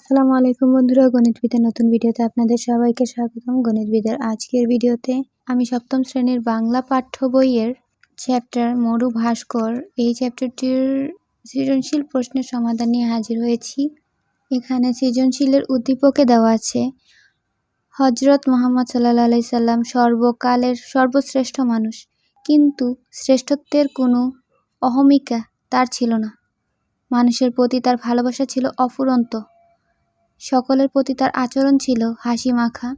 আসসালামু আলাইকুম বন্ধুরা গণিতবিদের নতুন ভিডিওতে আপনাদের সবাইকে স্বাগতম। গণিতবিদের আজকের ভিডিওতে আমি সপ্তম শ্রেণির বাংলা পাঠ্য বইয়ের চ্যাপ্টার মরু ভাস্কর, এই চ্যাপ্টারটির সৃজনশীল প্রশ্নের সমাধান নিয়ে হাজির হয়েছি। এখানে সৃজনশীলের উদ্দীপকে দেওয়া আছে হজরত মোহাম্মদ সাল্লাহ আলাই সাল্লাম সর্বকালের সর্বশ্রেষ্ঠ মানুষ, কিন্তু শ্রেষ্ঠত্বের কোনো অহমিকা তার ছিল না। মানুষের প্রতি তার ভালোবাসা ছিল অফুরন্ত। সকলের প্রতি তার আচরণ ছিল হাসি মাখা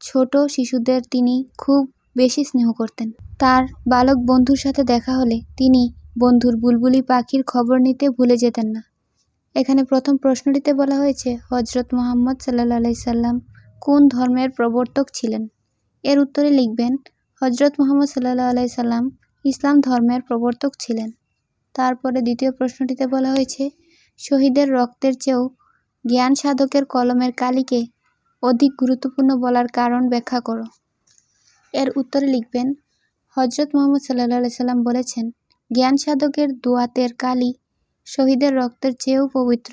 ছোট শিশুদের তিনি খুব বেশি স্নেহ করতেন। তার বালক বন্ধুর সাথে দেখা হলে তিনি বন্ধুর বুলবুলি পাখির খবর নিতে ভুলে যেতেন না। এখানে প্রথম প্রশ্নটিতে বলা হয়েছে হজরত মোহাম্মদ সাল্লা সাল্লাম কোন ধর্মের প্রবর্তক ছিলেন? এর উত্তরে লিখবেন হজরত মোহাম্মদ আলাই সাল্লাম ইসলাম ধর্মের প্রবর্তক ছিলেন। তারপরে দ্বিতীয় প্রশ্নটিতে বলা হয়েছে, শহীদের রক্তের চেয়েও জ্ঞান সাধকের কলমের কালিকে অধিক গুরুত্বপূর্ণ বলার কারণ ব্যাখ্যা করো। এর উত্তরে লিখবেন হজরত মোহাম্মদ সাল্লাহ সাল্লাম বলেছেন, জ্ঞান সাধকের দোয়াতের কালি শহীদের রক্তের চেয়েও পবিত্র।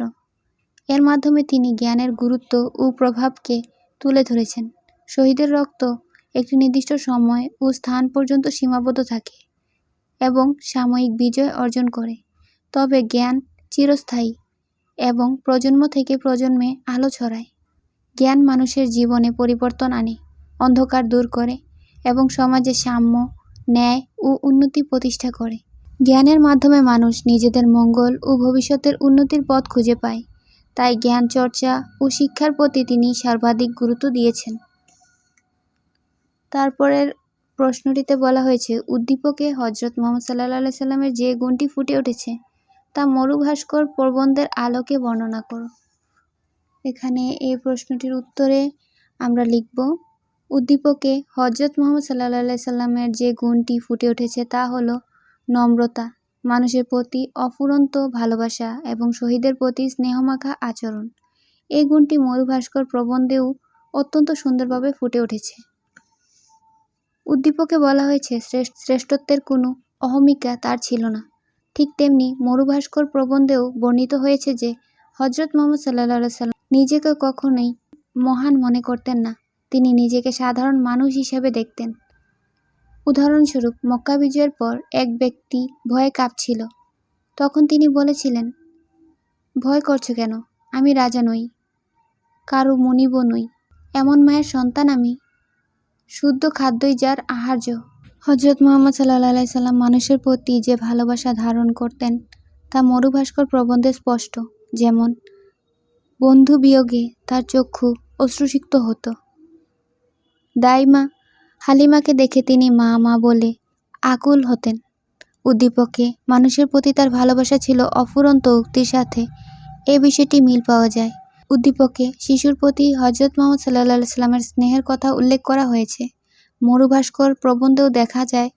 এর মাধ্যমে তিনি জ্ঞানের গুরুত্ব ও প্রভাবকে তুলে ধরেছেন। শহীদের রক্ত একটি নির্দিষ্ট সময় ও স্থান পর্যন্ত সীমাবদ্ধ থাকে এবং সাময়িক বিজয় অর্জন করে। তবে জ্ঞান চিরস্থায়ী। এবং প্রজন্ম থেকে প্রজন্মে আলো ছড়ায়। জ্ঞান মানুষের জীবনে পরিবর্তন আনে, অন্ধকার দূর করে এবং সমাজে সাম্য, ন্যায় ও উন্নতি প্রতিষ্ঠা করে। জ্ঞানের মাধ্যমে মানুষ নিজেদের মঙ্গল ও ভবিষ্যতের উন্নতির পথ খুঁজে পায়। তাই জ্ঞান, চর্চা ও শিক্ষার প্রতি তিনি সর্বাধিক গুরুত্ব দিয়েছেন। তারপরের প্রশ্নটিতে বলা হয়েছে, উদ্দীপকে হজরত মোহাম্মদ সাল্লাহ সাল্লামের যে গুণটি ফুটে উঠেছে তা মরুভাস্কর প্রবন্ধের আলোকে বর্ণনা করো। এখানে এই প্রশ্নটির উত্তরে আমরা লিখব, উদ্দীপকে হজরত মোহাম্মদ সাল্লাহ সাল্লামের যে গুণটি ফুটে উঠেছে তা হলো নম্রতা, মানুষের প্রতি অফুরন্ত ভালোবাসা এবং শহীদের প্রতি স্নেহমাখা আচরণ। এই গুণটি মরুভাস্কর প্রবন্ধেও অত্যন্ত সুন্দরভাবে ফুটে উঠেছে। উদ্দীপকে বলা হয়েছে শ্রেষ্ঠত্বের কোনো অহমিকা তার ছিল না। ঠিক তেমনি মরুভাস্কর প্রবন্ধেও বর্ণিত হয়েছে যে হজরত মোহাম্মদ সাল্লা সাল্লাম নিজেকে কখনোই মহান মনে করতেন না। তিনি নিজেকে সাধারণ মানুষ হিসেবে দেখতেন। উদাহরণস্বরূপ, মক্কা বিজয়ের পর এক ব্যক্তি ভয়ে কাঁপছিল। তখন তিনি বলেছিলেন, ভয় করছ কেন? আমি রাজা নই, কারও মনিব নই। এমন মায়ের সন্তান আমি। শুদ্ধ খাদ্যই যার আহার্য। হজরত মোহাম্মদ সাল্লাহ সাল্লাম মানুষের প্রতি যে ভালোবাসা ধারণ করতেন, তা মরুভাস্কর প্রবন্ধে স্পষ্ট। যেমন, বন্ধু বিয়োগে তার চক্ষু অশ্রুসিক্ত হতো। দাইমা হালিমাকে দেখে তিনি মা মা বলে আকুল হতেন। উদ্দীপকে মানুষের প্রতি তার ভালোবাসা ছিল অফুরন্ত উক্তির সাথে এ বিষয়টি মিল পাওয়া যায়। উদ্দীপকে শিশুর প্রতি হজরত মোহাম্মদ সাল্লাহ সাল্লামের স্নেহের কথা উল্লেখ করা হয়েছে। মরুভাস্কর প্রবন্ধেও দেখা যায়,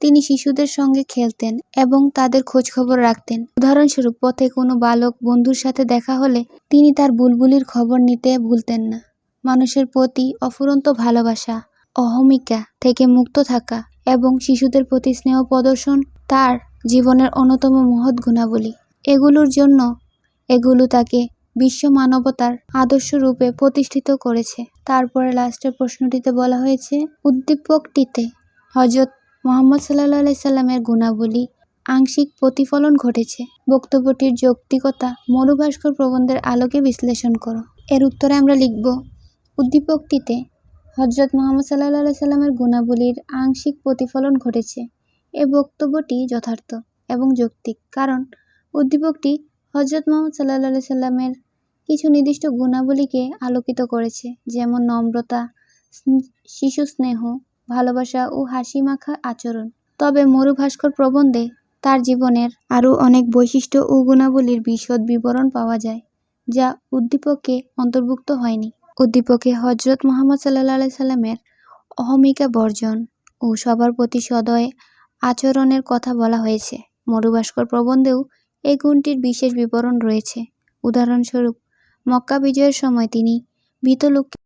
তিনি শিশুদের সঙ্গে খেলতেন এবং তাদের খোঁজখবর রাখতেন। উদাহরণস্বরূপ, পথে কোনো বালক বন্ধুর সাথে দেখা হলে তিনি তার বুলবুলির খবর নিতে ভুলতেন না। মানুষের প্রতি অফুরন্ত ভালোবাসা, অহমিকা থেকে মুক্ত থাকা এবং শিশুদের প্রতি স্নেহ প্রদর্শন তার জীবনের অন্যতম মহৎ গুণাবলী। এগুলোর জন্য এগুলো তাকে বিশ্ব মানবতার আদর্শ রূপে প্রতিষ্ঠিত করেছে। তারপরে লাস্টের প্রশ্নটিতে বলা হয়েছে, উদ্দীপকটিতে হজরত মোহাম্মদ সাল্লা সাল্লামের গুণাবলী আংশিক প্রতিফলন ঘটেছে। বক্তব্যটির যৌক্তিকতা মরুভাস্কর প্রবন্ধের আলোকে বিশ্লেষণ করো। এর উত্তরে আমরা লিখব, উদ্দীপকটিতে হজরত মোহাম্মদ সাল্লাহ সাল্লামের গুণাবলীর আংশিক প্রতিফলন ঘটেছে। এ বক্তব্যটি যথার্থ এবং যৌক্তিক, কারণ উদ্দীপকটি হজরত মোহাম্মদ সাল্লাহ সাল্লামের কিছু নির্দিষ্ট গুণাবলীকে আলোকিত করেছে, যেমন নম্রতা শিশু স্নেহ, ভালোবাসা ও হাসি মাখা আচরণ। তবে মরুভাস্কর প্রবন্ধে তার জীবনের আরও অনেক বৈশিষ্ট্য ও গুণাবলীর বিশদ বিবরণ পাওয়া যায়, যা উদ্দীপকে অন্তর্ভুক্ত হয়নি। উদ্দীপকে হজরত মোহাম্মদ সাল্লাহ সাল্লামের অহমিকা বর্জন ও সবার প্রতি সদয় আচরণের কথা বলা হয়েছে। মরুভাস্কর প্রবন্ধেও এই গুণটির বিশেষ বিবরণ রয়েছে। উদাহরণস্বরূপ মক্কা বিজয়ের সময় তিনি ভীত লোককে